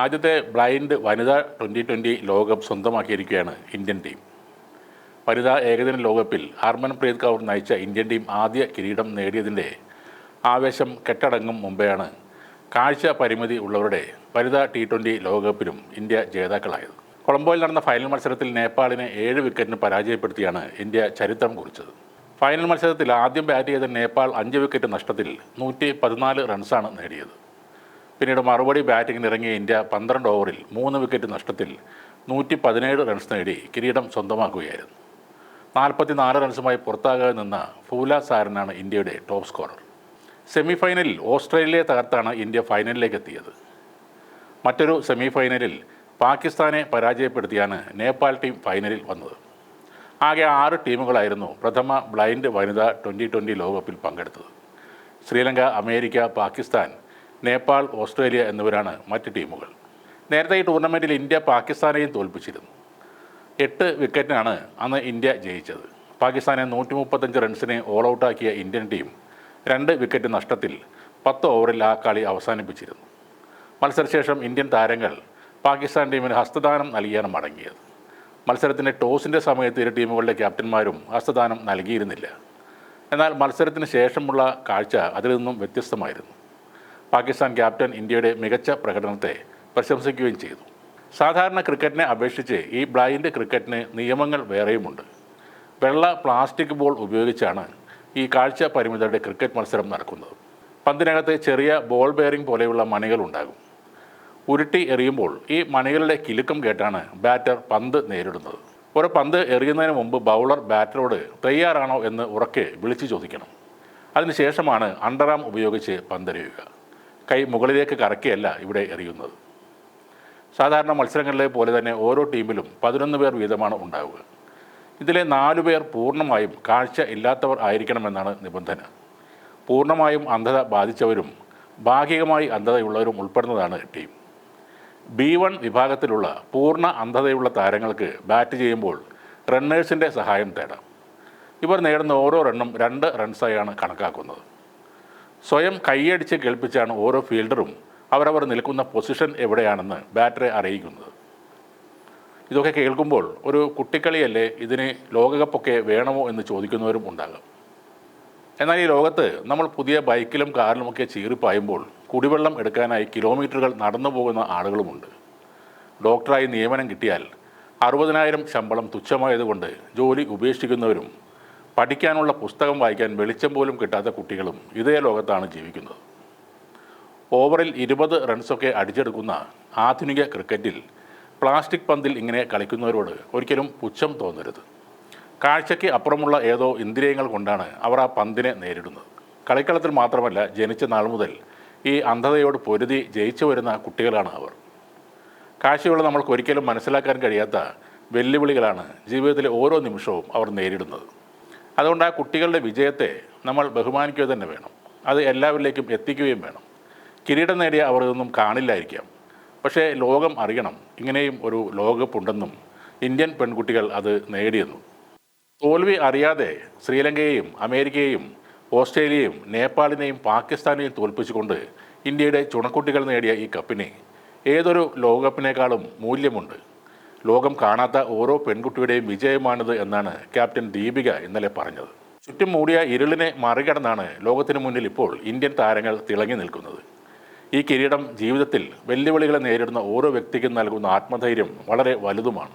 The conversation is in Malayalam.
ആദ്യത്തെ ബ്ലൈൻഡ് വനിതാ ട്വന്റി ട്വന്റി ലോകകപ്പ് സ്വന്തമാക്കിയിരിക്കുകയാണ് ഇന്ത്യൻ ടീം. വനിതാ ഏകദിന ലോകകപ്പിൽ ഹർമൻപ്രീത് കൗർ നയിച്ച ഇന്ത്യൻ ടീം ആദ്യ കിരീടം നേടിയതിന്റെ ആവേശം കെട്ടടങ്ങും മുമ്പെയാണ് കാഴ്ച പരിമിതി ഉള്ളവരുടെ വനിതാ ടി ട്വന്റി ലോകകപ്പിലും ഇന്ത്യ ജേതാക്കളായത്. കൊളംബോയിൽ നടന്ന ഫൈനൽ മത്സരത്തിൽ നേപ്പാളിനെ ഏഴ് വിക്കറ്റിന് പരാജയപ്പെടുത്തിയാണ് ഇന്ത്യ ചരിത്രം കുറിച്ചത്. ഫൈനൽ മത്സരത്തിൽ ആദ്യം ബാറ്റ് ചെയ്ത നേപ്പാൾ അഞ്ച് വിക്കറ്റ് നഷ്ടത്തിൽ നൂറ്റി പതിനാല് റൺസാണ് നേടിയത്. പിന്നീട് മറുപടി ബാറ്റിംഗിന് ഇറങ്ങിയ ഇന്ത്യ പന്ത്രണ്ട് ഓവറിൽ മൂന്ന് വിക്കറ്റ് നഷ്ടത്തിൽ നൂറ്റി പതിനേഴ് റൺസ് നേടി കിരീടം സ്വന്തമാക്കുകയായിരുന്നു. നാൽപ്പത്തിനാല് റൺസുമായി പുറത്താകാതെ നിന്ന ഫൂല സാരനാണ് ഇന്ത്യയുടെ ടോപ്പ് സ്കോറർ. സെമിഫൈനലിൽ ഓസ്ട്രേലിയയെ തകർത്താണ് ഇന്ത്യ ഫൈനലിലേക്ക് എത്തിയത്. മറ്റൊരു സെമിഫൈനലിൽ പാകിസ്ഥാനെ പരാജയപ്പെടുത്തിയാണ് നേപ്പാൾ ടീം ഫൈനലിൽ വന്നത്. ആകെ ആറ് ടീമുകളായിരുന്നു പ്രഥമ ബ്ലൈൻഡ് വനിതാ ട്വന്റി ട്വന്റി ലോകകപ്പിൽ പങ്കെടുത്തത്. ശ്രീലങ്ക അമേരിക്ക പാകിസ്ഥാൻ നേപ്പാൾ ഓസ്ട്രേലിയ എന്നിവരാണ് മറ്റ് ടീമുകൾ. നേരത്തെ ഈ ടൂർണമെന്റിൽ ഇന്ത്യ പാകിസ്ഥാനെയും തോൽപ്പിച്ചിരുന്നു. എട്ട് വിക്കറ്റിനാണ് അന്ന് ഇന്ത്യ ജയിച്ചത്. പാകിസ്ഥാനെ നൂറ്റി മുപ്പത്തഞ്ച് റൺസിന് ഓൾ ഔട്ടാക്കിയ ഇന്ത്യൻ ടീം രണ്ട് വിക്കറ്റ് നഷ്ടത്തിൽ പത്ത് ഓവറിൽ ആ കളി അവസാനിപ്പിച്ചിരുന്നു. മത്സരശേഷം ഇന്ത്യൻ താരങ്ങൾ പാകിസ്ഥാൻ ടീമിന് ഹസ്തദാനം നൽകിയാണ് മടങ്ങിയത്. മത്സരത്തിന്റെ ടോസിന്റെ സമയത്ത് ഇരു ടീമുകളുടെ ക്യാപ്റ്റന്മാരും ഹസ്തദാനം നൽകിയിരുന്നില്ല. എന്നാൽ മത്സരത്തിന് ശേഷമുള്ള കാഴ്ച അതിൽ നിന്നും വ്യത്യസ്തമായിരുന്നു. പാകിസ്ഥാൻ ക്യാപ്റ്റൻ ഇന്ത്യയുടെ മികച്ച പ്രകടനത്തെ പ്രശംസിക്കുകയും ചെയ്തു. സാധാരണ ക്രിക്കറ്റിനെ അപേക്ഷിച്ച് ഈ ബ്ലൈൻഡ് ക്രിക്കറ്റിന് നിയമങ്ങൾ വേറെയുമുണ്ട്. വെള്ള പ്ലാസ്റ്റിക് ബോൾ ഉപയോഗിച്ചാണ് ഈ കാഴ്ച പരിമിതരുടെ ക്രിക്കറ്റ് മത്സരം നടക്കുന്നത്. പന്തിനകത്ത് ചെറിയ ബോൾ ബെയറിംഗ് പോലെയുള്ള മണികൾ ഉണ്ടാകും. ഉരുട്ടി എറിയുമ്പോൾ ഈ മണികളുടെ കിലുക്കം കേട്ടാണ് ബാറ്റർ പന്ത് നേരിടുന്നത്. ഒരു പന്ത് എറിയുന്നതിന് മുമ്പ് ബൗളർ ബാറ്ററോട് തയ്യാറാണോ എന്ന് ഉറക്കെ വിളിച്ചു ചോദിക്കണം. അതിനുശേഷമാണ് അണ്ടറാം ഉപയോഗിച്ച് പന്തെറിയുക. കൈ മുകളിലേക്ക് കറക്കിയല്ല ഇവിടെ എറിയുന്നത്. സാധാരണ മത്സരങ്ങളിലെ പോലെ തന്നെ ഓരോ ടീമിലും പതിനൊന്ന് പേർ വീതമാണ് ഉണ്ടാവുക. ഇതിലെ നാലു പേർ പൂർണമായും കാഴ്ച ഇല്ലാത്തവർ ആയിരിക്കണമെന്നാണ് നിബന്ധന. പൂർണമായും അന്ധത ബാധിച്ചവരും ഭാഗികമായി അന്ധതയുള്ളവരും ഉൾപ്പെടുന്നതാണ് ടീം. ബി വൺ വിഭാഗത്തിലുള്ള പൂർണ അന്ധതയുള്ള താരങ്ങൾക്ക് ബാറ്റ് ചെയ്യുമ്പോൾ റണ്ണേഴ്സിന്റെ സഹായം തേടാം. ഇവർ നേടുന്ന ഓരോ റണ്ണും രണ്ട് റൺസായാണ് കണക്കാക്കുന്നത്. സ്വയം കൈയടിച്ച് കേൾപ്പിച്ചാണ് ഓരോ ഫീൽഡറും അവരവർ നിൽക്കുന്ന പൊസിഷൻ എവിടെയാണെന്ന് ബാറ്ററെ അറിയിക്കുന്നത്. ഇതൊക്കെ കേൾക്കുമ്പോൾ ഒരു കുട്ടിക്കളിയല്ലേ ഇതിന് ലോകകപ്പൊക്കെ വേണമോ എന്ന് ചോദിക്കുന്നവരും ഉണ്ടാകും. എന്നാൽ ഈ ലോകത്ത് നമ്മൾ പുതിയ ബൈക്കിലും കാറിലുമൊക്കെ ചീറിപ്പായുമ്പോൾ കുടിവെള്ളം എടുക്കാനായി കിലോമീറ്ററുകൾ നടന്നു പോകുന്ന ആളുകളുമുണ്ട്. ഡോക്ടറായി നിയമനം കിട്ടിയാൽ അറുപതിനായിരം ശമ്പളം തുച്ഛമായതുകൊണ്ട് ജോലി ഉപേക്ഷിക്കുന്നവരും പഠിക്കാനുള്ള പുസ്തകം വായിക്കാൻ വെളിച്ചം പോലും കിട്ടാത്ത കുട്ടികളും ഇതേ ലോകത്താണ് ജീവിക്കുന്നത്. ഓവറിൽ ഇരുപത് റൺസൊക്കെ അടിച്ചെടുക്കുന്ന ആധുനിക ക്രിക്കറ്റിൽ പ്ലാസ്റ്റിക് പന്തിൽ ഇങ്ങനെ കളിക്കുന്നവരോട് ഒരിക്കലും പുച്ഛം തോന്നരുത്. കാഴ്ചയ്ക്ക് അപ്പുറമുള്ള ഏതോ ഇന്ദ്രിയങ്ങൾ കൊണ്ടാണ് അവർ ആ പന്തിനെ നേരിടുന്നത്. കളിക്കളത്തിൽ മാത്രമല്ല ജനിച്ച നാൾ മുതൽ ഈ അന്ധതയോട് പൊരുതി ജയിച്ചു വരുന്ന കുട്ടികളാണ് അവർ. കാഴ്ചയുള്ള നമ്മൾക്ക് ഒരിക്കലും മനസ്സിലാക്കാൻ കഴിയാത്ത വെല്ലുവിളികളാണ് ജീവിതത്തിലെ ഓരോ നിമിഷവും അവർ നേരിടുന്നത്. അതുകൊണ്ട് ആ കുട്ടികളുടെ വിജയത്തെ നമ്മൾ ബഹുമാനിക്കുക തന്നെ വേണം. അത് എല്ലാവരിലേക്കും എത്തിക്കുകയും വേണം. കിരീടം നേടിയ അവർ ഇതൊന്നും കാണില്ലായിരിക്കാം. പക്ഷേ ലോകം അറിയണം. ഇങ്ങനെയും ഒരു ലോകകപ്പ് ഉണ്ടെന്നും ഇന്ത്യൻ പെൺകുട്ടികൾ അത് നേടിയെന്നും. തോൽവി അറിയാതെ ശ്രീലങ്കയെയും അമേരിക്കയെയും ഓസ്ട്രേലിയയും നേപ്പാളിനെയും പാകിസ്ഥാനെയും തോൽപ്പിച്ചുകൊണ്ട് ഇന്ത്യയുടെ ചുണക്കുട്ടികൾ നേടിയ ഈ കപ്പിന് ഏതൊരു ലോകകപ്പിനേക്കാളും മൂല്യമുണ്ട്. ലോകം കാണാത്ത ഓരോ പെൺകുട്ടിയുടെയും വിജയമാണിത് എന്നാണ് ക്യാപ്റ്റൻ ദീപിക ഇന്നലെ പറഞ്ഞത്. ചുറ്റും മൂടിയ ഇരുളിനെ മറികടന്നാണ് ലോകത്തിന് മുന്നിൽ ഇപ്പോൾ ഇന്ത്യൻ താരങ്ങൾ തിളങ്ങി നിൽക്കുന്നത്. ഈ കിരീടം ജീവിതത്തിൽ വെല്ലുവിളികളെ നേരിടുന്ന ഓരോ വ്യക്തിക്കും നൽകുന്ന ആത്മധൈര്യം വളരെ വലുതുമാണ്.